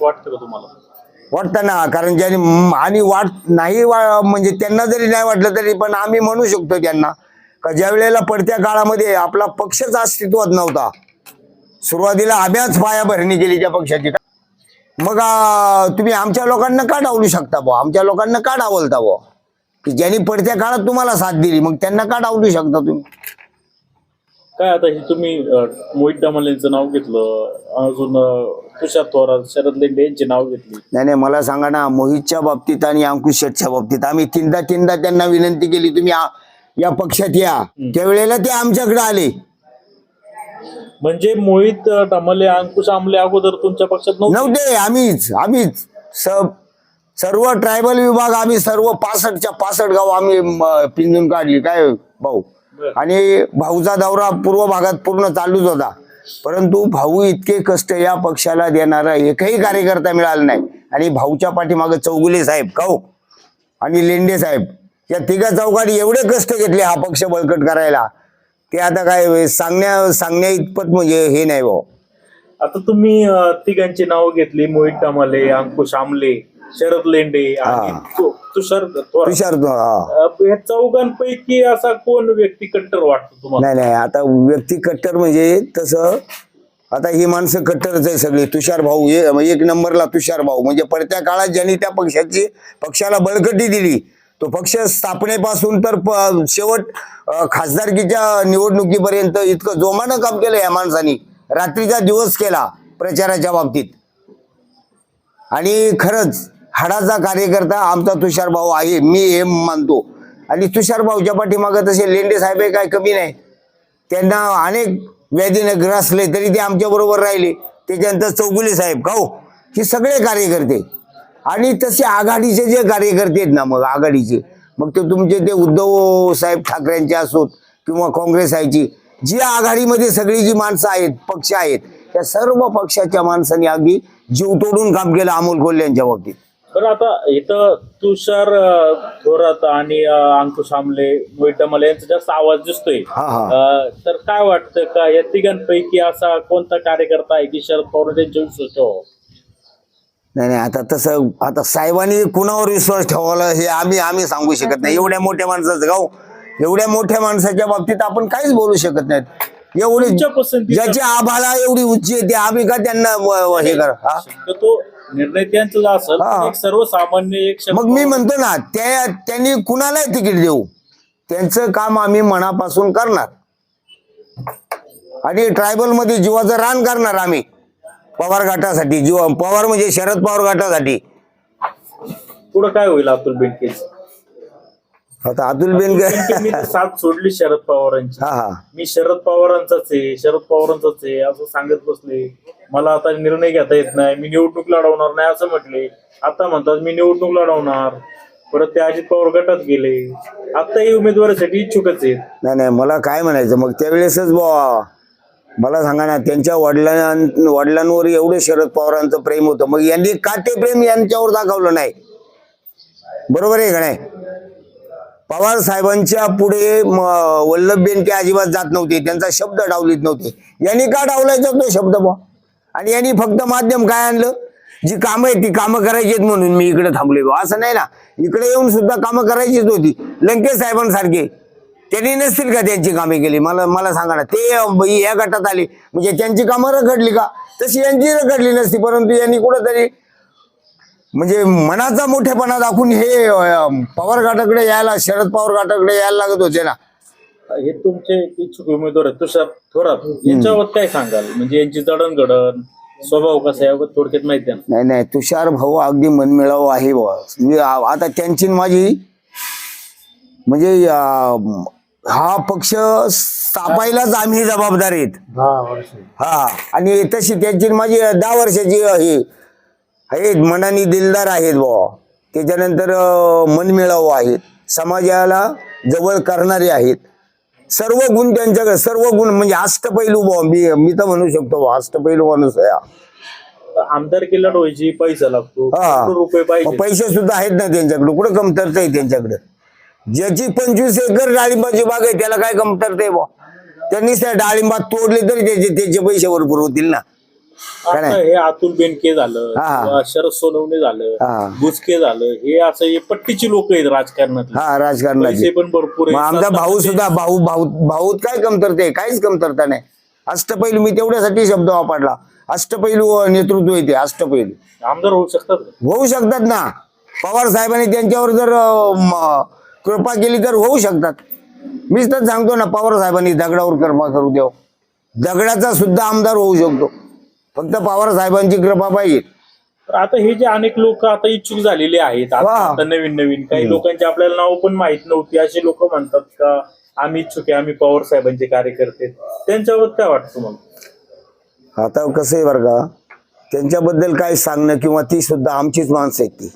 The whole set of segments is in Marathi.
वाटतं का तुम्हाला? वाटतं ना कारण ज्याने म- आणि वाट नाही वा म्हणजे त्यांना जरी नाही वाटलं तरी पण आम्ही म्हणू शकतो त्यांना का ज्या वेळेला पडत्या काळामध्ये आपला पक्षच अस्तित्वात नव्हता सुरुवातीला आम्याच पायाभरणी केली त्या पक्षाची. मग आ, तुम्ही आमच्या लोकांना का डावलू शकता बुवा? आमच्या लोकांना का डावलता बुवा? की ज्यांनी पडत्या काळात तुम्हाला साथ दिली मग त्यांना का डावलू शकता तुम्ही? काय आता हे तुम्ही अं, मोहित डामल यांचं नाव घेतलं अजून अं, तुषार थोरात शरद लेंडे यांचे नाव घेतली. नाही नाही मला सांगा ना मोहितच्या बाबतीत आणि अंकुश शेठच्या बाबतीत. आम्ही तीनदा तीनदा त्यांना विनंती केली तुम्ही आ- या पक्षात या. त्यावेळेला ते आमच्याकडे आले. म्हणजे मोहित डामले अंकुश आमले अगोदर तुमच्या पक्षात नव्हते? नव्हते आम्हीच आम्हीच. स- सर्व ट्रायबल विभाग आम्ही सर्व पासष्टच्या पासष्ट गाव आम्ही म, पिंजून काढली. काय भाऊ? बरं. आणि भाऊचा दौरा पूर्व भागात पूर्ण चालूच होता. परंतु भाऊ इतके कष्ट या पक्षाला देणारा एकही कार्यकर्ता मिळाला नाही. आणि भाऊच्या पाठीमागे चौगुले साहेब काऊ हो? आणि लेंडे साहेब या तिघा चौघांनी एवढे कष्ट घेतले हा पक्ष बळकट करायला. ते आता काय सांगण्या सांगण्या इतपत म्हणजे हे नाही भाऊ. आता तुम्ही तिघांची नावं घेतली मोहित डामले अंकुश आमले. शरद लेंडे आणि हा. तु- तुषार थोरात तुषार हा. अं, या चौघांपैकी असा कोण व्यक्ती कट्टर वाटतो तुम्हाला? नाही नाही आता व्यक्ती कट्टर म्हणजे तसं आता ही माणसं कट्टरच आहे सगळी. तुषार भाऊ हे- एक नंबरला तुषार भाऊ. म्हणजे पडत्या काळात ज्यांनी त्या पक्षाची पक्षाला बळकटी दिली तो पक्ष स्थापनेपासून तर प- शेवट अं, खासदारकीच्या निवडणुकीपर्यंत इतकं जोमानं काम केलं या माणसानी. रात्रीचा दिवस केला प्रचाराच्या बाबतीत. आणि खरंच हाडाचा कार्यकर्ता आमचा तुषार भाऊ आहे मी हे मानतो. आणि तुषार भाऊच्या पाठीमागं तसे लेंडे साहेब हे काय कमी नाही. त्यांना अनेक व्याधीने ग्रासले तरी ते आमच्या बरोबर राहिले. त्याच्यानंतर चौगुले साहेब खाऊ हो? हे? सगळे कार्यकर्ते. आणि तसे आघाडीचे जे कार्यकर्ते आहेत ना मग आघाडीचे मग ते तुमचे ते उद्धव साहेब ठाकरेंचे असोत किंवा काँग्रेस आहेची जी आघाडीमध्ये सगळी जी माणसं आहेत पक्ष आहेत त्या सर्व पक्षाच्या माणसांनी अगदी जीव तोडून काम केलं अमोल कोल्हे यांच्या बाबतीत. बरं आता इथं तुषार अं, थोरात आणि अं, अंकुश आमले मोहित डामले यांचा जास्त आवाज दिसतोय हा, हा. अं, तर काय वाटतं का या तिघांपैकी असा कोणता कार्यकर्ता आहे की शरद पवार त्यांच्या विश्वास ठेवावा नाही नाही आता तसं आता साहेबांनी कुणावर विश्वास ठेवायला हे आम्ही आम्ही सांगू शकत नाही एवढ्या मोठ्या माणसाचं गाव एवढ्या मोठ्या माणसाच्या बाबतीत आपण काहीच बोलू शकत नाहीत एवढे तुमच्या पसंतीचा- ज्याची आभाला एवढी उंची येते आम्ही का त्यांना व- व- हे कर हा? तो निर्णय त्यांचा असेल हा. एक सर्वसामान्य एक मग मी म्हणतो ना त्या त्यांनी कुणालाही तिकीट देऊ. त्यांचं काम आम्ही मनापासून करणार. आणि ट्रायबलमध्ये जीवाचं रान करणार आम्ही. पवार घाटासाठी जीवा पवार म्हणजे शरद पवार घाटासाठी पुढं काय होईल अतुल बेनकेच आता अतुल मी तर साथ सोडली शरद पवारांची. हा हा. मी शरद पवारांचाच आहे शरद पवारांचाच आहे असं सांगत बसले. मला आता निर्णय घेता येत नाही मी निवडणूक लढवणार नाही असं म्हटले. आता म्हणतात मी निवडणूक लढवणार. परत ते अजित पवार गटात गेले. आताही उमेदवारासाठी इच्छुकच आहेत. नाही नाही मला काय म्हणायचं मग त्यावेळेसच बुवा. मला सांगा ना त्यांच्या वडिलां वडिलांवर एवढं शरद पवारांचं प्रेम होतं. मग यांनी का ते प्रेम यांच्यावर दाखवलं नाही? बरोबर आहे का नाही? पवार साहेबांच्या पुढे वल्लभ बेनके अजिबात जात नव्हते. त्यांचा शब्द डावलीत नव्हते. यांनी का डावलायचा तो शब्द बुवा? आणि यांनी फक्त माध्यम काय आणलं? जी कामं आहेत ती कामं करायची आहेत म्हणून मी इकडे थांबले असं नाही ना. इकडे येऊन सुद्धा कामं करायचीच होती लंकेश साहेबांसारखे. त्यांनी नसतील का त्यांची कामे केली? मला मला सांगा ना. ते या गटात आले. म्हणजे त्यांची कामं रखडली का? तशी यांची रखडली नसती परंतु यांनी कुठंतरी म्हणजे मनाचा मोठेपणा दाखवून हे पवार घाटाकडे यायला शरद पवार घाटाकडे यायला लागत होते ना. हे तुमचे इच्छुक उमेदवार आहेत. तुषार थोरात यांच्यावर काय सांगाल? म्हणजे यांची जडणघडण स्वभाव कसा आहे? थोडक्यात माहिती आहे नाही नाही तुषार भाऊ अगदी मनमिळावू आहे बुवा. मी आ- आता त्यांची न माझी म्हणजे हा पक्ष स्थापायलाच आम्ही जबाबदार आहेत. हा आणि तशी त्यांची न माझी दहा वर्षाची हे आहेत मनानी दिलदार आहेत बुवा. त्याच्यानंतर अं, मनमिळावू आहेत. समाजाला जवळ करणारे आहेत. सर्व गुण त्यांच्याकडे सर्व गुण म्हणजे अष्टपैलू मी मी तर म्हणू शकतो अष्टपैलू माणूस आहे हा. आमदार किल्ला डोयची पैसा लागतो. हा. करोडो रुपये पाहिजे. पैसे सुद्धा आहेत ना त्यांच्याकडे. कुठं कमतरता आहे त्यांच्याकडे? ज्याची पंचवीस एकर डाळिंबाची बाग आहे त्याला काय कमतरता आहे बुवा? त्यांनीच त्या डाळिंबात तोडले तरी त्याचे त्याचे पैसे भरपूर होतील ना. काय आता नाही? हे अतुल बेनके झालं हा. किंवा शरद सोनवणे हा. झालं बुचके झालं हे असं हे पट्टीची लोक आहेत राजकारणात हा राजकारणाची पैसे पण भरपूर मग आहेत. आमचा भाऊ सुद्धा भाऊ भाऊ भाऊत काय कमतरते काहीच कमतरता नाही. अष्टपैलू मी तेवढ्यासाठी शब्द वापरला. अष्टपैलू नेतृत्व येते अष्टपैलू. आमदार होऊ शकतात होऊ शकतात ना. पवार साहेबांनी त्यांच्यावर जर अं, म, कृपा केली तर होऊ शकतात. मीच तर सांगतो ना पवार साहेबांनी दगडावर कृपा करू देव दगडाचा सुद्धा आमदार होऊ शकतो. फक्त पवार साहेबांची कृपा पाहिजे. तर आता हे जे अनेक लोक आता इच्छुक झालेले आहेत आता. आता नवीन नवीन काही लोकांची आपल्याला नाव पण माहीत नव्हती. असे लोक म्हणतात का आम्ही इच्छुक आहे आम्ही पवार साहेबांचे कार्यकर्ते. त्यांच्यावर काय वाटतं मग? आता कसं आहे बरं का त्यांच्याबद्दल काय सांगणं किंवा ती सुद्धा आमचीच माणसं आहेत ती.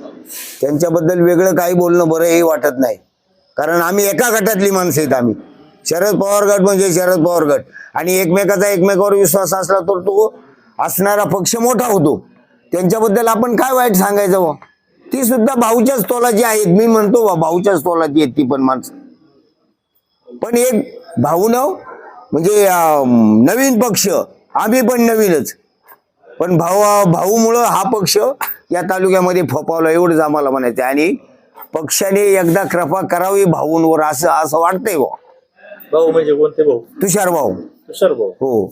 त्यांच्याबद्दल वेगळं काही बोलणं बरं हे वाटत नाही. कारण आम्ही एका गटातली माणसं आहेत आम्ही. शरद पवार गट म्हणजे शरद पवार गट. आणि एकमेकाचा एकमेकावर विश्वास असला तर तो असणारा पक्ष मोठा होतो. त्यांच्याबद्दल आपण काय वाईट सांगायचं बुवा? ती सुद्धा भाऊच्याच तोलाची आहेत मी म्हणतो बा भाऊच्याच तोलाची आहेत ती पण माणसं. पण एक भाऊ न म्हणजे नवीन पक्ष. आम्ही पण नवीनच. पण भाऊ भाऊमुळं हा पक्ष या तालुक्यामध्ये फोपावला एवढंच आम्हाला म्हणायचं. आणि पक्षाने एकदा कृपा करावी भाऊंवर असं असं वाटतंय भाऊ म्हणजे कोणते भाऊ? तुषार भाऊ. तुषार भाऊ. हो.